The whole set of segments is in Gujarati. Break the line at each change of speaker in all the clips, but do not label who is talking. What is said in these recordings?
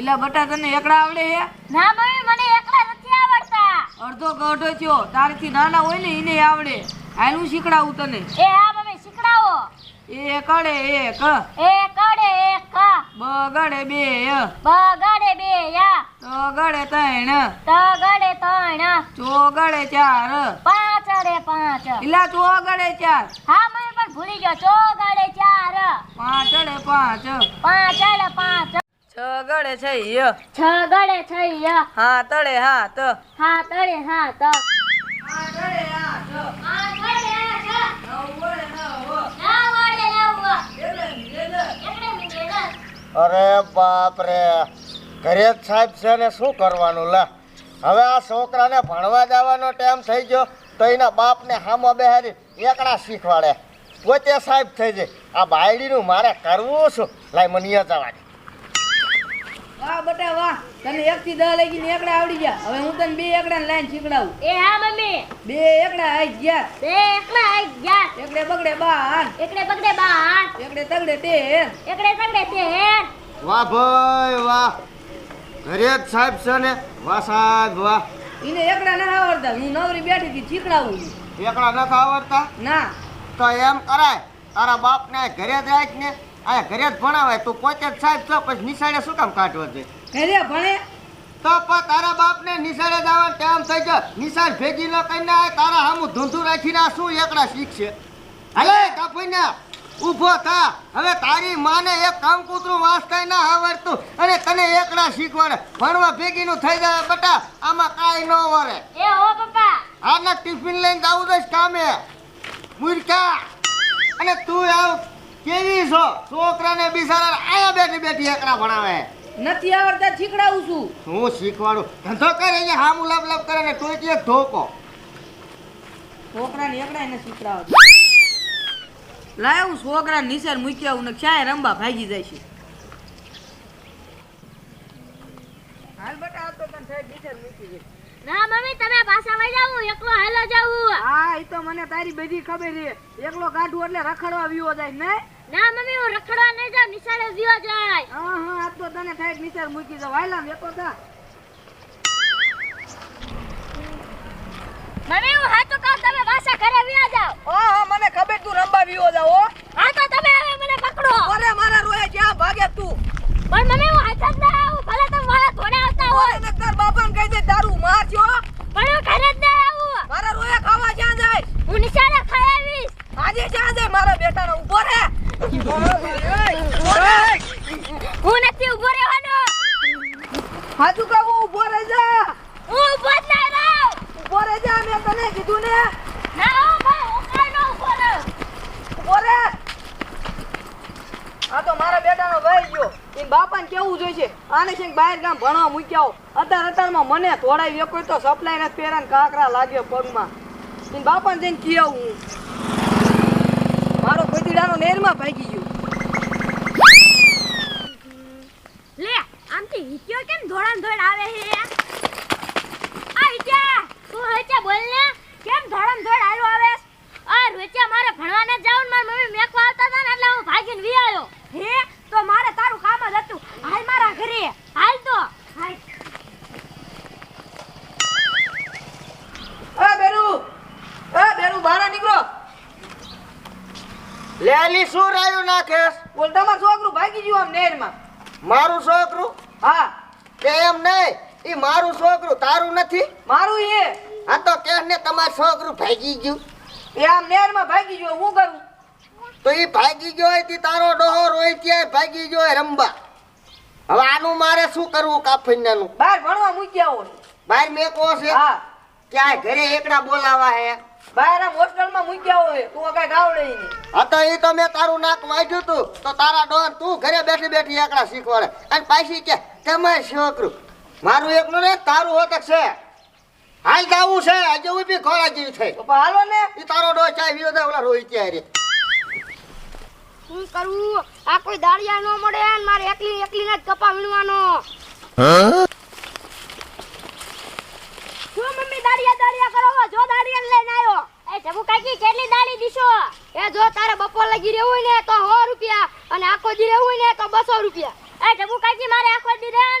એટલે બટા તને એકડા આવડે હે?
ના મમ્મી મને એકલા નથી આવડતા.
અડધો ગઢો થયો તારથી નાના હોય ને એને આવડે. હાલ શીખડાવું તને.
એ હા મમ્મી શીખડાવો.
એકડે એક.
એકડે એક.
બગડે બે.
બગડે બે યા.
તગડે ત્રણ.
તગડે ત્રણ.
ચોગડે ચાર.
પાંચ અડે પાંચ.
ઇલા ચોગડે ચાર.
હા મમ્મી પણ ભૂલી ગયો. ચોગડે ચાર.
પાંચડે પાંચ.
પાંચ અડે પાંચ.
છગડે છે
છગડે છૈય
હાતડે હા.
હાથ.
હા નવ. એટલે એટલે
એકડે મિનિટ
અરે બાપ રે. ઘરે જ સાહેબ છે ને શું કરવાનું લે. હવે આ છોકરાને ભણવા જવાનો ટાઈમ થઈ ગયો તો એના બાપને હામો બેહારી એકડા શીખવાડે. પોતે સાહેબ થઈ જાય. આ બાયડીનું મારે કરવું શું? લાય મને જવા દે.
વાહ બટા વાહ. તને એક થી દસ લગીને એકડા આવડી ગયા. હવે હું તને બે એકડા લાઈન શીખડાવું.
એ હા મમ્મી.
બે એકડા આઈ ગયા.
બે એકલા આઈ ગયા.
એકડે બગડે બાર.
એકડે બગડે બાર.
એકડે તગડે તેર.
એકડે સગડે તેર.
વાહ ભાઈ વાહ. ઘરે જ સાહેબ છે ને. વાહ સાહેબ વાહ.
એને એકડા ના આવડતા. હું નવરી બેઠી હતી શીખડાવું
એકડા નથી આવડતા?
ના.
તો એમ કરાય તારા બાપને ઘરે જ રાખ ને. આ ઘરે જ ભણાવાય તું પોતે જ સાહેબ છો પછી નિશાળે શું કામ કાઢવા છે?
ઘરે ભણે.
તો પણ તારા બાપને નિશાળે જવાનું ટાઈમ થઈ ગયો. નિશાળ ભેગી ન કરીને આ તારા હામું ધૂંધું રાખીને આ શું એકડા શીખશે હલે. કાપીને. ઊભો થા. હવે તારી માને એક કામ કૂતરું વાંચતા ના આવડતું. અને તને એકડા શીખવાડે. ભણવા ભેગીનું થઈ જાય બટા આમાં કાંઈ ન વરે
એ હો પપ્પા.
આના ટિફિન લઈને જાવું દઈશ કામે. મૂર્ખા. અને તું આવ. કેવી છો? છોકરાને બિચારા આયા બેઠી બેઠી એકડા ભણાવે.
નથી આવડતા શીખડાવું છું.
હું શીખવાડું. ધંધો કરે અહીંયા હામું લાભ લાભ કરે ને ટોકી એક ધોકો.
છોકરાને એકડા એને શીખડાવો લાય હું છોકરા નીચે મૂક્યા હું ને ક્યાંય રંબા ભાગી જાય છે. હાલ બટા આવતો તને સાહેબ નિસર મૂકી જાય
ના મમ્મી તમે વઈ જાવ એકલો હાલો જાઉં
હા એ તો મને તારી બધી ખબર છે. એકલો કાઢું એટલે રખડવા વિવો જાય ને?
ના મમ્મી હું રખડવા નહીં જાઉં નિશાળે જીવા જાય.
હા હા આ તો તને સાહેબ નિશાળ મૂકી વાયલા વેતો થા
મમ્મી હું હાચું કહું તમે પાછા ઘરે વ્યા જાઓ
હા હા મને ખબર તું રંબા વિવો જા હો
હા તો તમે હવે મને પકડો
અરે મારા રોયા ક્યાં ભાગે તું
પણ મમ્મી હું હાથ જ ના આવું ભલે તમે મારા થોડે આવતા હોય
ઓરે ને તાર બાપાને કહી દે દારૂ માર છો
પણ હું ઘરે જ ના આવું
મારા રોયા ખાવા ક્યાં જાય
હું નિશાળે ખાઈ આવીશ
આજે ક્યાં જાય મારા બેટાનો ઊભો રે
હું નથી ઊભો રહેવાનો.
હાચું કહું ઊભો રહે જા.
હું ઊભો જ નહીં રહું.
ઊભો રહે જા મેં તને કીધું ને.
ના હું ભાઈ હું કાઈ ન ઊભો રહે.
ઊભો રે આ તો મારા બેટાનો ભાઈ ગયો. એ બાપાને કેવું જોઈશે? આને છે બહાર ગામ ભણવા મૂક્યા હો. અત્યાર અત્યારમાં મને થોડાય કોઈ તો સપ્લાય નથી પહેરા ને કાંકરા લાગ્યો પગમાં. એ બાપાને જઈને કહેવું હું. મારો નેરમાં ભાગી ગયો.
લે આમથી હિત્યો કેમ ધોળામ ધોળ આવે હે આ હિત્યા તું હિત્યા બોલ ને કેમ ધોળામ ધોળ આલો આવે? આ રોચ્યા મારે ભણવાને જાવ ને મારી મમ્મી મેકવા આવતા હતા ને એટલે હું ભાગીને વી આવ્યો હે? તો મારે તારું કામ જ હતું. હાલ મારા ઘરે.
લેલી શું રાયું નાખેસ
બોલ તમારું છોકરું ભાગી ગયું આમ નહેરમાં
મારું છોકરું?
હા.
કે એમ નહીં ઈ મારું છોકરું તારું નથી?
મારું એ.
આ તો કે ને તમારું છોકરું ભાગી ગયું.
એ આમ નહેરમાં ભાગી ગયો હું કરું?
તો ઈ ભાગી ગયો હોય તારો ડોહો રોય ત્યાં ભાગી ગયો હોય રંબા હવે આનું મારે શું કરવું કાફીનાનું
બહાર ભણવા મૂક્યા હોય.
બહાર મેકો છે
હા.
ક્યાંય ઘરે એકડા બોલાવા હે?
બહાર હોસ્ટેલમાં મૂક્યા હોય તું કઈ આવડે નહીં.
હા તો ઈ તો મેં તારું નાક વાંચ્યું તું. તો તારા ડોહન તું ઘરે બેઠી બેઠી એકડા શીખવાડે. અને પાછી કે તમારે છોકરું? મારું એકલું ને તારું હોતક છે. હાલ જાવું છે આજે ઊભી ખોળા જેવી થઈ.
હાલો ને.
એ તારો ડો ચાય વિયો દે ઓલા રોઈ ત્યાં
શું કરવું આ કોઈ દાળિયા ન મળે મારે એકલી એકલી જ કપા વીણવાનો મમ્મી દાળિયા દાળિયા કરો છો? જો દાડી લઈને આવ્યો એ જબુ કાકી કેટલી દાળી દીશો? એ જો તારે બપોર લગી રહેવું હોય ને તો 100 રૂપિયા. અને આખો દી રહેવું હોય ને તો 200 રૂપિયા. એ જબુ કાકી મારે આખો દી રહેવાનું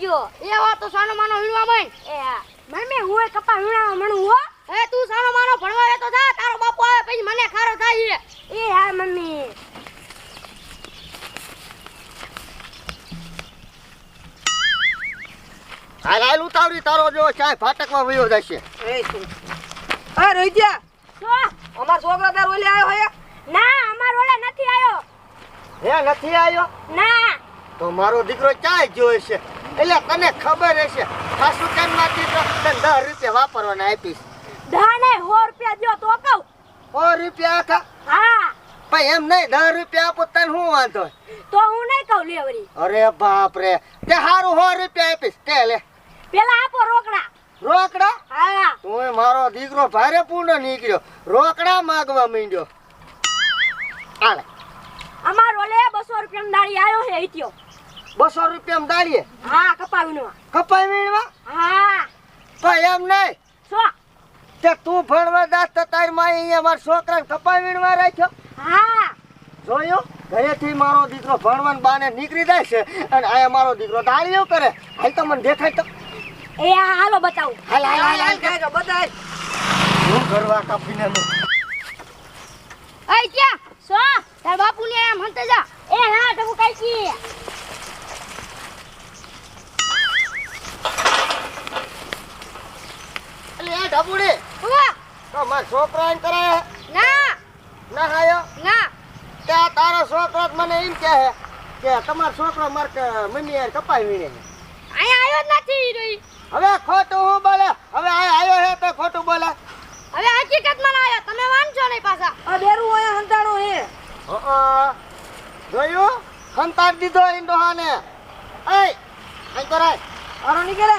જો એ વાત તો સાનો માનો હીણવા માંડ. એ હા. મમ્મી હું એ કપા વીણવા મણું હો? એ તું સાનો માનો ભણવા તો જા તારો બાપો આવે પછી મને ખારો થાય એ હા મમ્મી.
હાલ ઉતાવળી તારો જો ચાય ફાટકમાં વયો જશે.
એ તું હા રોહિત્યા
શું?
અમાર છોકરો તાર ઓલે આવ્યો હે?
ના અમાર ઓલે નથી આવ્યો
હે નથી આવ્યો
ના.
તો મારો દીકરો ચાય જોય છે એટલે તને ખબર હશે. ખાસું માંથી તો તને દસ રૂપિયા વાપરવાના આપીશ.
દાને સો રૂપિયા દ્યો તો કહું.
સો રૂપિયા આખા?
હા.
પણ એમ નહીં દસ રૂપિયા આપો તને શું વાંધો?
તો હું નહીં કહું લેવરી.
અરે બાપ રે તે સારું સો રૂપિયા આપીશ. તે લે.
પેલા આપો રોકડા.
રોકડા?
હા.
તોય મારો દીકરો ભારે પૂર્ણ નીકળ્યો. રોકડા માંગવા માંડ્યો. આલે
અમારો લે બસો રૂપિયા દાળી આવ્યો હે ઈત્યો
બસો રૂપિયા દાળીએ
હા કપાવીનો
કપાઈ વીણવા
હા.
પણ એમ નહીં.
શું?
તે તું ભણવા દાસ તો તારમાં અહીંયા મારા છોકરાને કપાઈ વીણવા રાખ્યો.
હા.
જોયો? ઘરેથી મારો દીકરો ભણવાન બાને નીકળી જાય છે. અને આયા મારો દીકરો દાળીઓ કરે. હાલ તો મને દેખાય તો.
એ આ હાલો બતાવું.
હાલ હાલ હાલ હાલ.
કાકા બતાય
હું કરવા કાપીને નું
અય ક્યાં? સો તાર બાપુ ને એમ હંતે જા. એ હા ટબુ કઈ છી
એટલે એ ઢબુડી.
ઉવા.
તો માર છોકરો એમ કરાય
ના.
ના હાયો?
ના.
તે તારો છોકરો મને એમ કહે કે તમારો છોકરો માર મમ્મી યાર કપાઈ વીણે
અહીંયા આવ્યો જ નથી રહી
હવે ખોટું હું બોલે? હવે આ આયો હે તો ખોટું બોલે.
હવે હકીકતમાં ના આવ્યો તમે વાંચો નહીં પાછા.
આ બેરું હોય હંતાણો હે.
અ, જોયું? હંતાડ દીધો ઇન્ડોહાને એય અહીં કરાય
આરો નીકળે.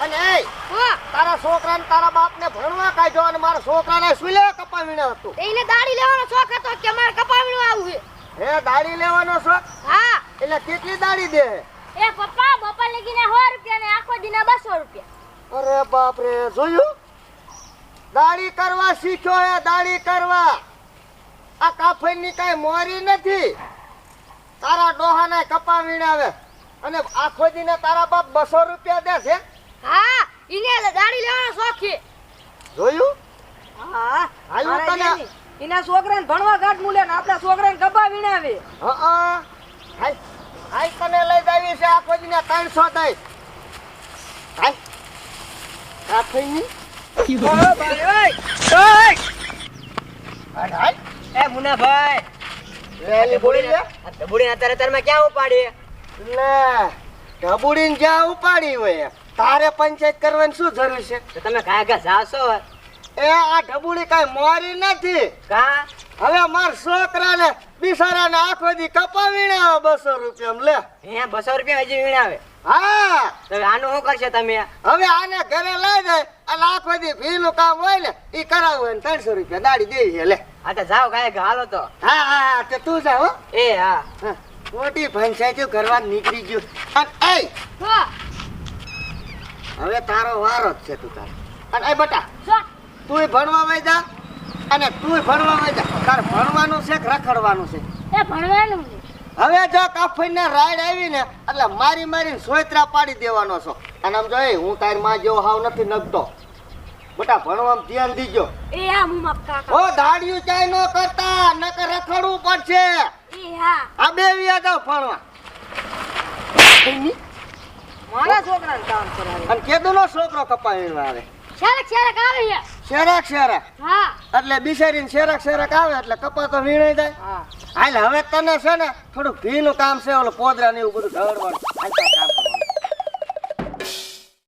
અને એય
હા.
તારા છોકરાને તારા બાપને ભણવા કાઢ્યો અને મારા છોકરાને સુલે લે કપા હતું?
એને દાડી લેવાનો શોખ હતો કે મારે કપાવીનું આવું છે.
હે દાડી લેવાનો શોખ?
હા.
એટલે કેટલી દાડી દે?
એ પપ્પા બપોર લગીને સો રૂપિયા ને આખો દિને બસો રૂપિયા
અરે બાપ રે જોયું? દાડી કરવા શીખ્યો હે દાડી કરવા. આ કાફઈની કાંઈ મોરી નથી. તારા ડોહાને કપા વીણાવે અને આખો દીને તારા બાપ બસો રૂપિયા દે છે?
હા ઇને દાડી લેવાનો શોખી.
જોયું?
હા
હાલ તને-.
એના છોકરાને ભણવા કાઢ મૂલે ને આપણા છોકરાને કપા વીણાવે
હા હાલ હાલ તને લઈ જાવી છે આખો દીને ત્રણસો દઈ. હાલ કાફઈની
ઓહો ભાઈ, ઓય! ઓય!
હાલ
એ મુનાભાઈ
લે લે
તારમાં ક્યાં ઉપાડી
લે ઢબુડીને જ્યાં ઉપાડી હોય તારે પંચાયત કરવાની શું જરૂર છે?
તમે કાગા જાશો?
એ આ ઢબુડી કાઈ મોરી નથી.
કા?
હવે માર છોકરાને બિસારાને આખો દી કપા વીણાવે બસો રૂપિયા લે.
હે બસો રૂપિયા હજી વીણાવે.
હા.
તો આનું શું કરશે તમે?
હવે આને ઘરે લઈ જાય અને આખો દી ભીનું કામ હોય ને એ કરાવવું ને ત્રણસો રૂપિયા દાડી દે છે લે.
આ તો જાઓ હાલો તો.
હા હા હા તો તું જા હો.
એ હા.
હા, મોટી પંચાયત ઘરવા નીકળી ગયું. અને એ હવે તારો વારો જ છે તું તારો. અને એ બટા તું ભણવા વઈ જા. અને તુંય ભણવા તારે ભણવાનું છે કે રખડવાનું છે?
એ ભણવાનું
હવે જો કાફઈને રાઈડ આવી ને એટલે મારી મારી સોયત્રા પાડી દેવાનો છો. અને આમ જો એ હું તારી માં જેવો હાવ નથી નગતો. બટા ભણવામાં ધ્યાન દીજો.
એ હા હું મક્કા
ઓ દાડિયું ચાય ન કરતા નકર રખડવું પડશે.
એ હા.
આ બે વિયા જાવ ભણવા.
મારા છોકરાને કામ કરાવે.
અને કેદુનો છોકરો કપાવીને આવે.
શેરક શેરક આવે. છે
શેરાક શેરાક.
હા.
એટલે બિચારીને શેરાક શેરાક આવે એટલે કપા તો વીણાઈ જાય.
હા.
હાલ હવે તને છે ને થોડુંક ભીનું કામ છે ઓલું પોદરા ને એવું બધું ઢળવાનું. કામ